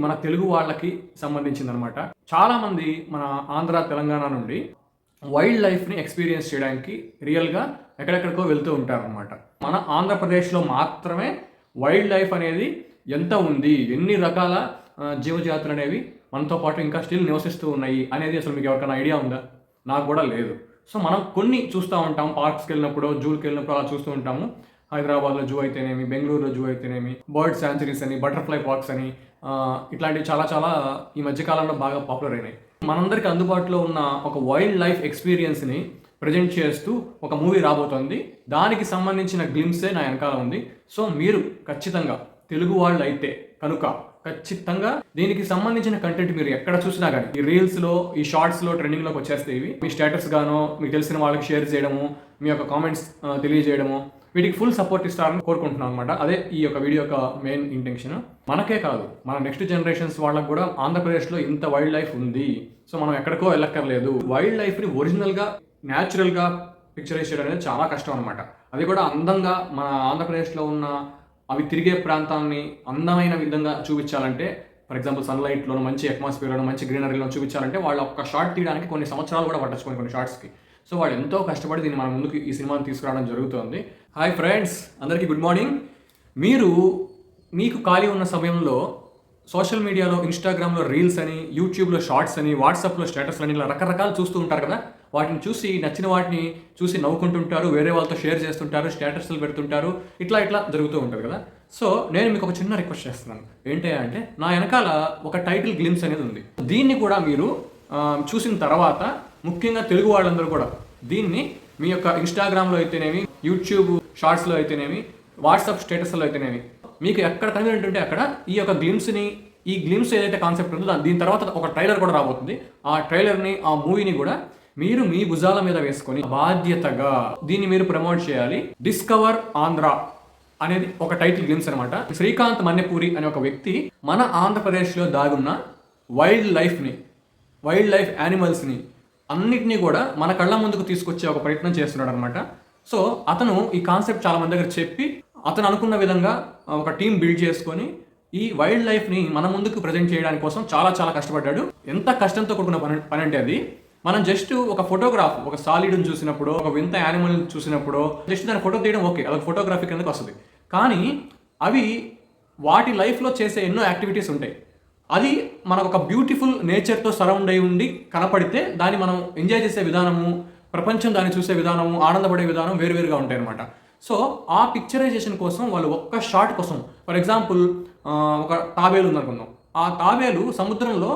మన తెలుగు వాళ్ళకి సంబంధించింది అనమాట చాలా మంది మన ఆంధ్ర తెలంగాణ నుండి వైల్డ్ లైఫ్ని ఎక్స్పీరియన్స్ చేయడానికి రియల్గా ఎక్కడెక్కడికో వెళ్తూ ఉంటారనమాట. మన ఆంధ్రప్రదేశ్లో మాత్రమే వైల్డ్ లైఫ్ అనేది ఎంత ఉంది? ఎన్ని రకాల జీవజాతులు అనేవి మనతో పాటు ఇంకా స్టిల్ నివసిస్తూ ఉన్నాయి అనేది అసలు మీకు ఎవరికైనా ఐడియా ఉందా? నాకు కూడా లేదు. సో మనం కొన్ని చూస్తూ ఉంటాం. పార్క్స్కి వెళ్ళినప్పుడు జూకి వెళ్ళినప్పుడు అలా చూస్తూ ఉంటాము. హైదరాబాద్లో జూ అయితేనేమి బెంగళూరులో జూ అయితేనేమి బర్డ్ శాంచురీస్ అని బటర్ఫ్లై పార్క్స్ అని ఇట్లాంటివి చాలా చాలా ఈ మధ్యకాలంలో బాగా పాపులర్ అయినాయి. మనందరికీ అందుబాటులో ఉన్న ఒక వైల్డ్ లైఫ్ ఎక్స్పీరియన్స్ని ప్రజెంట్ చేస్తూ ఒక మూవీ రాబోతోంది. దానికి సంబంధించిన గ్లిమ్సే నా వెనకాల ఉంది. సో మీరు ఖచ్చితంగా తెలుగు వాళ్ళు అయితే కనుక ఖచ్చితంగా దీనికి సంబంధించిన కంటెంట్ మీరు ఎక్కడ చూసినా కానీ ఈ రీల్స్లో ఈ షార్ట్స్లో ట్రెండింగ్లోకి వచ్చేస్తే వచ్చేస్తాయి ఇవి. మీ స్టేటస్ గానో మీకు తెలిసిన వాళ్ళకి షేర్ చేయడము మీ యొక్క కామెంట్స్ తెలియజేయడము వీటికి ఫుల్ సపోర్ట్ ఇస్తారని కోరుకుంటున్నాం అనమాట అదే ఈ యొక్క వీడియో యొక్క మెయిన్ ఇంటెన్షన్ మనకే కాదు మన నెక్స్ట్ జనరేషన్స్ వాళ్ళకు కూడా ఆంధ్రప్రదేశ్లో ఇంత వైల్డ్ లైఫ్ ఉంది. సో మనం ఎక్కడికో వెళ్ళక్కర్లేదు. వైల్డ్ లైఫ్ని ఒరిజినల్గా న్యాచురల్గా పిక్చరైజ్ చేయడం అనేది చాలా కష్టం అనమాట అది కూడా అందంగా మన ఆంధ్రప్రదేశ్లో ఉన్న అవి తిరిగే ప్రాంతాన్ని అందమైన విధంగా చూపించాలంటే ఫర్ ఎగ్జాంపుల్ సన్లైట్లోనూ మంచి అట్మాస్ఫియర్లోనూ మంచి గ్రీనరీలో చూపించాలంటే వాళ్ళు ఒక్క షార్ట్ తీయడానికి కొన్ని సంవత్సరాలు కూడా పట్టచ్చు కొన్ని కొన్ని షార్ట్స్కి సో వాళ్ళు ఎంతో కష్టపడి దీన్ని మన ముందుకు ఈ సినిమాని తీసుకురావడం జరుగుతుంది. హాయ్ ఫ్రెండ్స్ అందరికీ గుడ్ మార్నింగ్ మీరు మీకు ఖాళీ ఉన్న సమయంలో సోషల్ మీడియాలో ఇన్స్టాగ్రామ్లో రీల్స్ అని యూట్యూబ్లో షార్ట్స్ అని వాట్సాప్లో స్టేటస్ అని ఇలా రకరకాలు చూస్తూ ఉంటారు కదా? వాటిని చూసి నచ్చిన వాటిని చూసి నవ్వుకుంటుంటారు వేరే వాళ్ళతో షేర్ చేస్తుంటారు స్టేటస్లు పెడుతుంటారు ఇట్లా ఇట్లా జరుగుతూ ఉంటుంది కదా? సో నేను మీకు ఒక చిన్న రిక్వెస్ట్ చేస్తున్నాను. ఏంటి అంటే నా వెనకాల ఒక టైటిల్ గ్లిమ్స్ అనేది ఉంది. దీన్ని కూడా మీరు చూసిన తర్వాత ముఖ్యంగా తెలుగు వాళ్ళందరూ కూడా. దీన్ని మీ యొక్క ఇన్స్టాగ్రామ్లో అయితేనేమి యూట్యూబ్ షార్ట్స్లో అయితేనేమి వాట్సాప్ స్టేటస్లో అయితేనేమి మీకు ఎక్కడ కన్వీనియంట్ ఉంటే అక్కడ ఈ యొక్క గ్లిమ్స్ని ఈ గ్లిమ్స్ ఏదైతే కాన్సెప్ట్ ఉందో దాని- దీని తర్వాత ఒక ట్రైలర్ కూడా రాబోతుంది. ఆ ట్రైలర్ని ఆ మూవీని కూడా మీరు మీ భుజాల మీద వేసుకొని బాధ్యతగా దీన్ని మీరు ప్రమోట్ చేయాలి. డిస్కవర్ ఆంధ్ర అనేది ఒక టైటిల్ గ్లిమ్స్ అనమాట శ్రీకాంత్ మన్నెపూరి అనే ఒక వ్యక్తి మన ఆంధ్రప్రదేశ్లో దాగున్న వైల్డ్ లైఫ్ని వైల్డ్ లైఫ్ యానిమల్స్ని అన్నిటినీ కూడా మన కళ్ళ ముందుకు తీసుకొచ్చే ఒక ప్రయత్నం చేస్తున్నాడు అనమాట సో అతను ఈ కాన్సెప్ట్ చాలా మంది దగ్గర చెప్పి అతను అనుకున్న విధంగా ఒక టీం బిల్డ్ చేసుకొని ఈ వైల్డ్ లైఫ్ని మన ముందుకు ప్రజెంట్ చేయడానికి కోసం చాలా చాలా కష్టపడ్డాడు. ఎంత కష్టంతో కూడుకున్న పని పని అంటే అది మనం జస్ట్ ఒక ఫోటోగ్రాఫ్ ఒక సాలిడ్ని చూసినప్పుడు ఒక వింత యానిమల్ చూసినప్పుడు జస్ట్ దాని ఫోటో తీయడం ఓకే అదొక ఫోటోగ్రఫీ కిందకి వస్తుంది. కానీ అవి వాటి లైఫ్లో చేసే ఎన్నో యాక్టివిటీస్ ఉంటాయి. అది మనకు ఒక బ్యూటిఫుల్ నేచర్తో సరౌండ్ అయి ఉండి కనపడితే దాన్ని మనం ఎంజాయ్ చేసే విధానము ప్రపంచం దాన్ని చూసే విధానము ఆనందపడే విధానం వేరువేరుగా ఉంటాయి అనమాట సో ఆ పిక్చరైజేషన్ కోసం వాళ్ళు ఒక్క షాట్ కోసం ఫర్ ఎగ్జాంపుల్ ఒక తాబేలు ఉందనుకుందాం. ఆ తాబేలు సముద్రంలో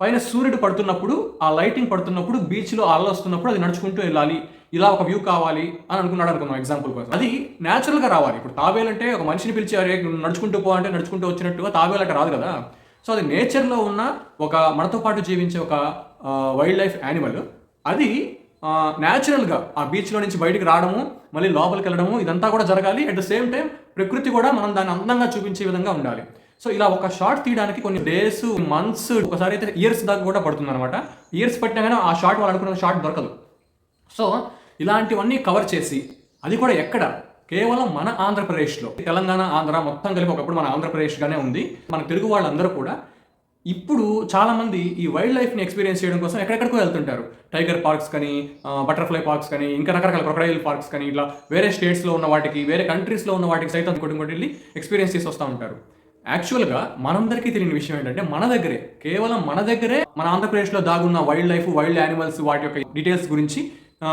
పైన సూర్యుడు పడుతున్నప్పుడు ఆ లైటింగ్ పడుతున్నప్పుడు బీచ్లో అలలు వస్తున్నప్పుడు అది నడుచుకుంటూ వెళ్ళాలి. ఇలా ఒక వ్యూ కావాలి అని అనుకున్నాడు అనుకున్నాం ఎగ్జాంపుల్ కోసం. అది న్యాచురల్గా రావాలి. ఇప్పుడు తాబేలు అంటే ఒక మనిషిని పిలిచి అరే నడుచుకుంటూ పో అంటే నడుచుకుంటూ వచ్చినట్టుగా తాబేలు అంటే రాదు కదా. సో అది నేచర్లో ఉన్న ఒక మనతో పాటు జీవించే ఒక వైల్డ్ లైఫ్ యానిమల్ అది న్యాచురల్గా ఆ బీచ్లో నుంచి బయటికి రావడము మళ్ళీ లోపలికి వెళ్ళడము ఇదంతా కూడా జరగాలి. అట్ ద సేమ్ టైం ప్రకృతి కూడా మనం దాన్ని అందంగా చూపించే విధంగా ఉండాలి. సో ఇలా ఒక షార్ట్ తీయడానికి కొన్ని డేస్ మంత్స్ ఒకసారి అయితే ఇయర్స్ దాకా కూడా పడుతుంది అనమాట ఇయర్స్ పట్టినా కానీ ఆ షార్ట్ వాళ్ళు అనుకున్న షార్ట్ దొరకదు. సో ఇలాంటివన్నీ కవర్ చేసి అది కూడా ఎక్కడ? కేవలం మన ఆంధ్రప్రదేశ్లో తెలంగాణ ఆంధ్ర మొత్తం కలిపి ఒకప్పుడు మన ఆంధ్రప్రదేశ్గానే ఉంది. మన తెలుగు వాళ్ళందరూ కూడా ఇప్పుడు చాలామంది ఈ వైల్డ్ లైఫ్ని ఎక్స్పీరియన్స్ చేయడం కోసం ఎక్కడెక్కడికో వెళ్తుంటారు. టైగర్ పార్క్స్ కానీ బటర్ఫ్లై పార్క్స్ కానీ ఇంకా రకరకాల క్రొకడైల్ పార్క్స్ కానీ ఇట్లా వేరే స్టేట్స్లో ఉన్న వాటికి వేరే కంట్రీస్లో ఉన్న వాటికి సైతం కొట్టి కొట్టి వెళ్ళి ఎక్స్పీరియన్స్ చేసి వస్తూ ఉంటారు. యాక్చువల్గా మనందరికీ తెలియని విషయం ఏంటంటే మన దగ్గరే కేవలం మన దగ్గరే మన ఆంధ్రప్రదేశ్లో దాగున్న వైల్డ్ లైఫ్ వైల్డ్ యానిమల్స్ వాటి యొక్క డీటెయిల్స్ గురించి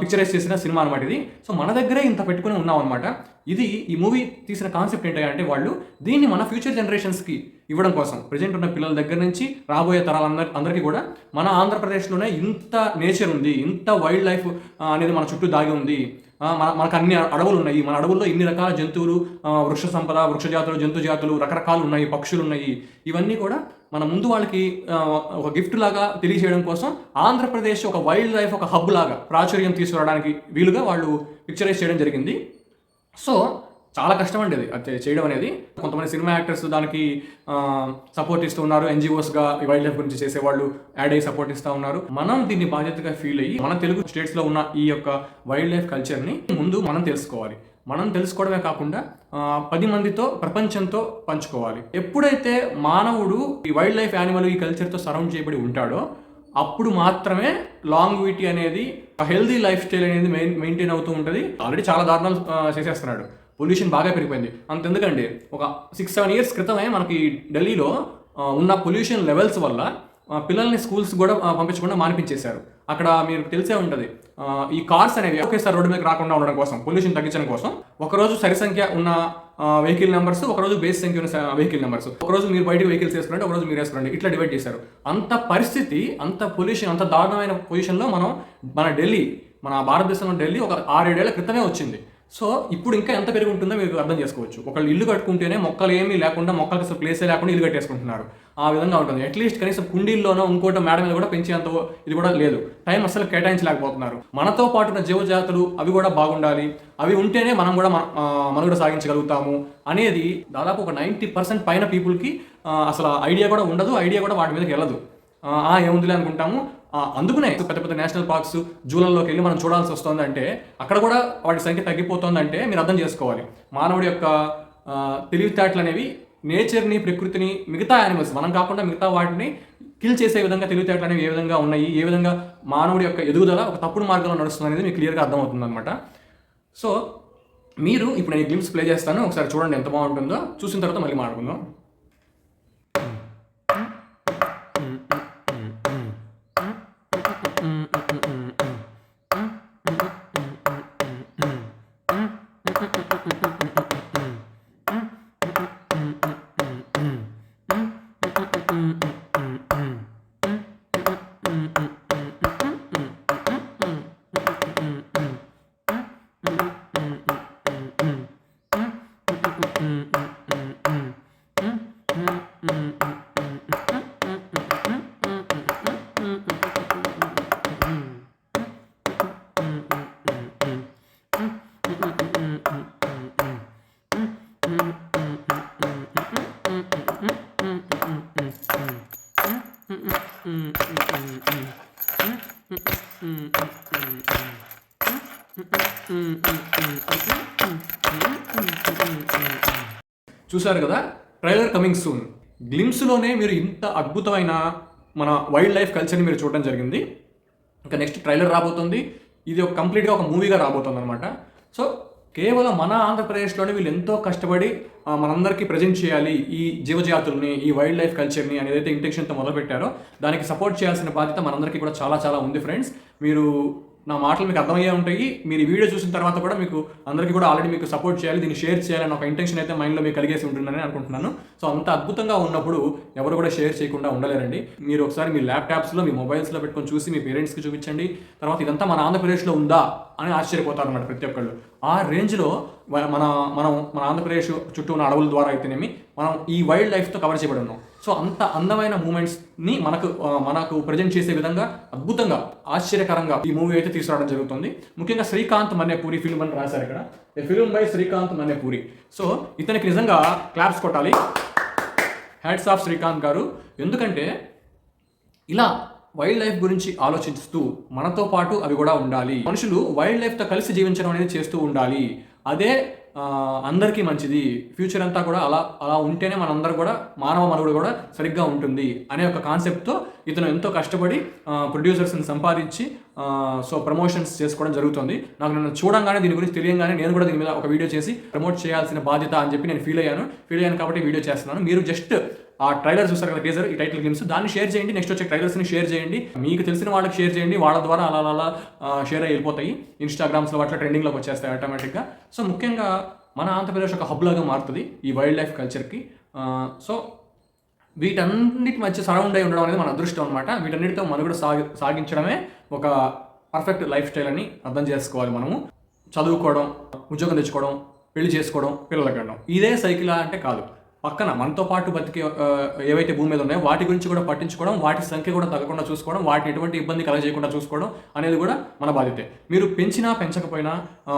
పిక్చరైజ్ చేసిన సినిమా అనమాట ఇది. సో మన దగ్గరే ఇంత పెట్టుకుని ఉన్నాం అనమాట ఇది ఈ మూవీ తీసిన కాన్సెప్ట్ ఏంటంటే వాళ్ళు దీన్ని మన ఫ్యూచర్ జనరేషన్స్కి ఇవ్వడం కోసం. ప్రజెంట్ ఉన్న పిల్లల దగ్గర నుంచి రాబోయే తరాలందరి అందరికీ కూడా మన ఆంధ్రప్రదేశ్లోనే ఇంత నేచర్ ఉంది ఇంత వైల్డ్ లైఫ్ అనేది మన చుట్టూ దాగి ఉంది. మన మనకు అన్ని అడవులు ఉన్నాయి మన అడవుల్లో ఇన్ని రకాల జంతువులు వృక్ష సంపద వృక్ష జాతులు జంతు జాతులు రకరకాలు ఉన్నాయి పక్షులు ఉన్నాయి ఇవన్నీ కూడా మన ముందు వాళ్ళకి ఒక గిఫ్ట్ లాగా తెలియజేయడం కోసం ఆంధ్రప్రదేశ్ ఒక వైల్డ్ లైఫ్ ఒక హబ్ లాగా ప్రాచుర్యం తీసుకురావడానికి వీలుగా వాళ్ళు పిక్చరైజ్ చేయడం జరిగింది. సో చాలా కష్టం అండి అది అది చేయడం అనేది. కొంతమంది సినిమా యాక్టర్స్ దానికి సపోర్ట్ ఇస్తూ ఉన్నారు. ఎన్జిఓస్గా ఈ వైల్డ్ లైఫ్ గురించి చేసేవాళ్ళు యాడ్ అయ్యి సపోర్ట్ ఇస్తూ ఉన్నారు. మనం దీన్ని బాధ్యతగా ఫీల్ అయ్యి మన తెలుగు స్టేట్స్లో ఉన్న ఈ యొక్క వైల్డ్ లైఫ్ కల్చర్ని ముందు మనం తెలుసుకోవాలి. మనం తెలుసుకోవడమే కాకుండా పది మందితో ప్రపంచంతో పంచుకోవాలి. ఎప్పుడైతే మానవుడు ఈ వైల్డ్ లైఫ్ యానిమల్ ఈ కల్చర్తో సరౌండ్ చేయబడి ఉంటాడో అప్పుడు మాత్రమే లాంగ్విటీ అనేది హెల్దీ లైఫ్ స్టైల్ అనేది మెయిన్ మెయింటైన్ అవుతూ ఉంటుంది. ఆల్రెడీ చాలా దారుణాలు చేసేస్తున్నాడు. పొల్యూషన్ బాగా పెరిగిపోయింది. అంతెందుకండి ఒక సిక్స్ సెవెన్ ఇయర్స్ క్రితమే మనకి ఢిల్లీలో ఉన్న పొల్యూషన్ లెవెల్స్ వల్ల పిల్లల్ని స్కూల్స్ కూడా పంపించకుండా మానిపించేశారు. అక్కడ మీరు తెలిసే ఉంటుంది ఈ కార్స్ అనేవి ఒకేసారి రోడ్డు మీద రాకుండా ఉండడం కోసం పొల్యూషన్ తగ్గించడం కోసం ఒకరోజు సరి సంఖ్య ఉన్న వెహికల్ నెంబర్స్ ఒకరోజు బేస్ సంఖ్య ఉన్న వెహికల్ నెంబర్స్ ఒకరోజు మీరు బయటకు వెహికల్స్ వేసుకోండి ఒకరోజు మీరు వేసుకోండి ఇట్లా డివైడ్ చేశారు. అంత పరిస్థితి అంత పొల్యూషన్ అంత దారుణమైన పొజిషన్లో మనం మన ఢిల్లీ మన భారతదేశంలో ఢిల్లీ ఒక ఆరేడేళ్ళ క్రితమే వచ్చింది. సో ఇప్పుడు ఇంకా ఎంత పెరిగి ఉంటుందో మీరు అర్థం చేసుకోవచ్చు. ఒకళ్ళు ఇల్లు కట్టుకుంటేనే మొక్కలు ఏమీ లేకుండా మొక్కలకు అసలు ప్లేసే లేకుండా ఇల్లు కట్టేసుకుంటున్నారు. ఆ విధంగా ఉంటుంది. అట్లీస్ట్ కనీసం కుండీల్లోనో ఇంకోటో మేడ మీద కూడా పెంచేంత ఇది కూడా లేదు. టైం అసలు కేటాయించలేకపోతున్నారు. మనతో పాటు ఉన్న జీవజాతులు అవి కూడా బాగుండాలి. అవి ఉంటేనే మనం కూడా మన- మనుగడ సాగించగలుగుతాము అనేది దాదాపు ఒక నైంటీ పర్సెంట్ పైన పీపుల్కి అసలు ఐడియా కూడా ఉండదు. ఐడియా కూడా వాటి మీదకి వెళ్ళదు. ఏముందిలే అనుకుంటాము. ఆ, అందుకునే పెద్ద పెద్ద నేషనల్ పార్క్స్ జూలల్లోకి వెళ్ళి మనం చూడాల్సి వస్తుంది అంటే అక్కడ కూడా వాటి సంఖ్య తగ్గిపోతుందంటే మీరు అర్థం చేసుకోవాలి. మానవుడి యొక్క తెలివితేటలు అనేవి నేచర్ని ప్రకృతిని మిగతా యానిమల్స్ మనం కాకుండా మిగతా వాటిని కిల్ చేసే విధంగా తెలివితేటలు అనేవి ఏ విధంగా ఉన్నాయి ఏ విధంగా మానవుడి యొక్క ఎదుగుదల ఒక తప్పుడు మార్గంలో నడుస్తుంది అనేది మీకు క్లియర్గా అర్థమవుతుంది అనమాట సో మీరు ఇప్పుడు నేను గ్లిమ్స్ ప్లే చేస్తాను. ఒకసారి చూడండి ఎంత బాగుంటుందో. చూసిన తర్వాత మళ్ళీ మాట్లాడుకుందాం. చూశారు కదా? ట్రైలర్ కమింగ్ సూన్ గ్లిమ్స్లోనే మీరు ఇంత అద్భుతమైన మన వైల్డ్ లైఫ్ కల్చర్ని మీరు చూడడం జరిగింది. ఇంకా నెక్స్ట్ ట్రైలర్ రాబోతుంది. ఇది ఒక కంప్లీట్గా ఒక మూవీగా రాబోతుంది అనమాట సో కేవలం మన ఆంధ్రప్రదేశ్లోనే వీళ్ళు ఎంతో కష్టపడి మనందరికీ ప్రజెంట్ చేయాలి ఈ జీవజాతుల్ని ఈ వైల్డ్ లైఫ్ కల్చర్ని అని ఏదైతే ఇంటెన్షన్తో మొదలుపెట్టారో దానికి సపోర్ట్ చేయాల్సిన బాధ్యత మనందరికీ కూడా చాలా చాలా ఉంది ఫ్రెండ్స్ మీరు నా మాటలు మీకు అర్థమయ్యే ఉంటాయి. మీరు ఈ వీడియో చూసిన తర్వాత కూడా మీకు అందరికీ కూడా ఆల్రెడీ మీకు సపోర్ట్ చేయాలి దీన్ని షేర్ చేయాలని ఒక ఇంటెన్షన్ అయితే మైండ్లో మీకు కలిగేసి ఉంటుందని అనుకుంటున్నాను. సో అంత అద్భుతంగా ఉన్నప్పుడు ఎవరు కూడా షేర్ చేయకుండా ఉండలేరండి. మీరు ఒకసారి మీ ల్యాప్టాప్స్లో మీ మొబైల్స్లో పెట్టుకొని చూసి మీ పేరెంట్స్కి చూపించండి. తర్వాత ఇదంతా మన ఆంధ్రప్రదేశ్లో ఉందా అని ఆశ్చర్యపోతారు అన్నమాట ప్రతి ఒక్కళ్ళు. ఆ రేంజ్లో మన మనం మన ఆంధ్రప్రదేశ్ చుట్టూ ఉన్న అడవుల ద్వారా అయితేనేమి మనం ఈ వైల్డ్ లైఫ్తో కవర్ చేయబడి ఉన్నాం. సో అంత అందమైన మూమెంట్స్ని మనకు మనకు ప్రజెంట్ చేసే విధంగా అద్భుతంగా ఆశ్చర్యకరంగా ఈ మూవీ అయితే తీసుకురావడం జరుగుతుంది. ముఖ్యంగా శ్రీకాంత్ మన్యపూరి ఫిల్మ్ అని రాశారు ఇక్కడ. Film by Srikanth Manyapuri so ఇతనికి నిజంగా క్లాప్స్ కొట్టాలి. హ్యాట్స్ ఆఫ్ శ్రీకాంత్ గారు. ఎందుకంటే ఇలా వైల్డ్ లైఫ్ గురించి ఆలోచిస్తూ మనతో పాటు అవి కూడా ఉండాలి. మనుషులు వైల్డ్ లైఫ్తో కలిసి జీవించడం అనేది చేస్తూ ఉండాలి. అదే అందరికీ మంచిది. ఫ్యూచర్ అంతా కూడా అలా అలా ఉంటేనే మనందరూ కూడా మానవ మనుగడ కూడా సరిగ్గా ఉంటుంది అనే ఒక కాన్సెప్ట్తో ఇతను ఎంతో కష్టపడి ప్రొడ్యూసర్స్ని సంపాదించి సో ప్రమోషన్స్ చేసుకోవడం జరుగుతుంది. నాకు నన్ను చూడంగానే దీని గురించి తెలియగానే నేను కూడా దీని మీద ఒక వీడియో చేసి ప్రమోట్ చేయాల్సిన బాధ్యత అని చెప్పి నేను ఫీల్ అయ్యాను. ఫీల్ అయ్యాను కాబట్టి వీడియో చేస్తున్నాను. మీరు జస్ట్ ఆ ట్రైలర్ చూసారు కదా టీజర్ ఈ టైటిల్ గేమ్స్ దాన్ని షేర్ చేయండి నెక్స్ట్ వచ్చే ట్రైలర్స్ని షేర్ చేయండి. మీకు తెలిసిన వాళ్ళకి షేర్ చేయండి వాళ్ళ ద్వారా అలా అలా అలా షేర్ అయ్యి వెళ్ళిపోతాయి. ఇన్స్టాగ్రామ్స్లో అట్లా ట్రెండింగ్లోకి వచ్చేస్తాయి ఆటోమేటిక్గా సో ముఖ్యంగా మన ఆంధ్రప్రదేశ్ ఒక హబ్ లాగా మారుతుంది ఈ వైల్డ్ లైఫ్ కల్చర్కి సో వీటన్నిటి మధ్య సరౌండ్ అయి ఉండడం అనేది మన అదృష్టం అనమాట వీటన్నిటితో మనుగడ సాగి సాగించడమే ఒక పర్ఫెక్ట్ లైఫ్ స్టైల్ అని అర్థం చేసుకోవాలి మనము. చదువుకోవడం ఉద్యోగం తెచ్చుకోవడం పెళ్ళి చేసుకోవడం పిల్లలు కనడం. ఇదే సైకిల్ అంటే కాదు. పక్కన మనతో పాటు బతికే ఏవైతే భూమి మీద ఉన్నాయో వాటి గురించి కూడా పట్టించుకోవడం వాటి సంఖ్య కూడా తగ్గకుండా చూసుకోవడం వాటిని ఎటువంటి ఇబ్బంది కలగజేయకుండా చూసుకోవడం అనేది కూడా మన బాధ్యతే. మీరు పెంచినా పెంచకపోయినా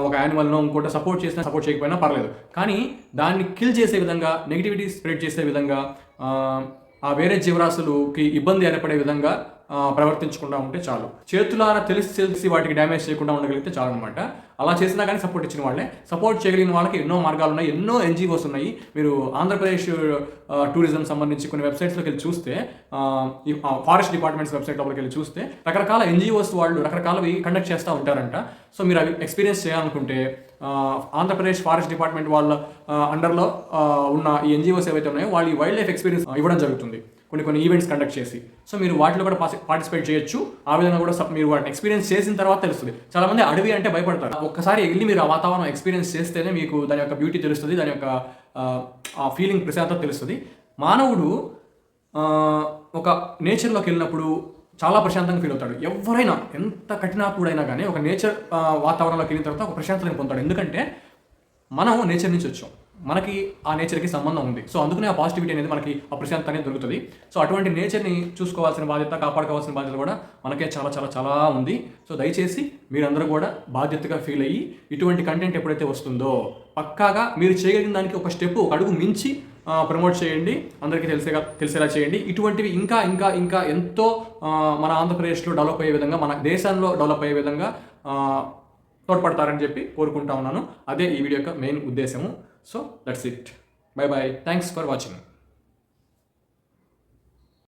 ఒక యానిమల్ను ఇంకోటి సపోర్ట్ చేసినా సపోర్ట్ చేయకపోయినా పర్లేదు. కానీ దాన్ని కిల్ చేసే విధంగా నెగిటివిటీ స్ప్రెడ్ చేసే విధంగా ఆ, వేరే జీవరాశులకి ఇబ్బంది ఏర్పడే విధంగా ప్రవర్తించకుండా ఉంటే చాలు. చేతులారా తెలిసి తెలిసి వాటికి డ్యామేజ్ చేయకుండా ఉండగలిగితే చాలు అనమాట అలా చేసినా కానీ సపోర్ట్ ఇచ్చిన వాళ్ళే. సపోర్ట్ చేయగలిగిన వాళ్ళకి ఎన్నో మార్గాలు ఉన్నాయి ఎన్నో ఎన్జిఓస్ ఉన్నాయి. మీరు ఆంధ్రప్రదేశ్ టూరిజం సంబంధించి కొన్ని వెబ్సైట్స్లోకి వెళ్ళి చూస్తే ఈ ఫారెస్ట్ డిపార్ట్మెంట్స్ వెబ్సైట్ లోపలికి వెళ్ళి చూస్తే రకరకాల ఎన్జిఓస్ వాళ్ళు రకరకాలవి కండక్ట్ చేస్తూ ఉంటారంట. సో మీరు అవి ఎక్స్పీరియన్స్ చేయాలనుకుంటే ఆంధ్రప్రదేశ్ ఫారెస్ట్ డిపార్ట్మెంట్ వాళ్ళ అండర్లో ఉన్న ఈ ఎన్జిఓస్ ఏవైతే ఉన్నాయో వాళ్ళు ఈ వైల్డ్ లైఫ్ ఎక్స్పీరియన్స్ ఇవ్వడం జరుగుతుంది. కొన్ని కొన్ని ఈవెంట్స్ కండక్ట్ చేసి. సో మీరు వాటిలో కూడా పార్టిసిపేట్ చేయొచ్చు. ఆ విధంగా కూడా మీరు వాటిని ఎక్స్పీరియన్స్ చేసిన తర్వాత తెలుస్తుంది. చాలా మంది అడవి అంటే భయపడతారు. ఒక్కసారి వెళ్ళి మీరు ఆ వాతావరణం ఎక్స్పీరియన్స్ చేస్తేనే మీకు దాని యొక్క బ్యూటీ తెలుస్తుంది దాని యొక్క ఆ, ఫీలింగ్ ప్రశాంతత తెలుస్తుంది. మానవుడు ఒక నేచర్లోకి వెళ్ళినప్పుడు చాలా ప్రశాంతంగా ఫీల్ అవుతాడు. ఎవరైనా ఎంత కఠినాత్ముడైనా కానీ ఒక నేచర్ వాతావరణంలోకి వెళ్ళిన తర్వాత ఒక ప్రశాంతతని పొందుతాడు. ఎందుకంటే మనం నేచర్ నుంచి వచ్చాం. మనకి ఆ నేచర్కి సంబంధం ఉంది. సో అందుకనే ఆ పాజిటివిటీ అనేది మనకి ఆ ప్రశాంతత అనేది దొరుకుతుంది. సో అటువంటి నేచర్ని చూసుకోవాల్సిన బాధ్యత కాపాడుకోవాల్సిన బాధ్యత కూడా మనకే చాలా చాలా చాలా ఉంది. సో దయచేసి మీరందరూ కూడా బాధ్యతగా ఫీల్ అయ్యి ఇటువంటి కంటెంట్ ఎప్పుడైతే వస్తుందో పక్కాగా మీరు చేయగలిగిన దానికి ఒక స్టెప్ ఒక అడుగు మించి ప్రమోట్ చేయండి. అందరికీ తెలిసేగా తెలిసేలా చేయండి. ఇటువంటివి ఇంకా ఇంకా ఇంకా ఎంతో మన ఆంధ్రప్రదేశ్లో డెవలప్ అయ్యే విధంగా మన దేశంలో డెవలప్ అయ్యే విధంగా తోడ్పడతారని చెప్పి కోరుకుంటా ఉన్నాను. అదే ఈ వీడియో యొక్క మెయిన్ ఉద్దేశము. So that's it. Bye bye. Thanks for watching.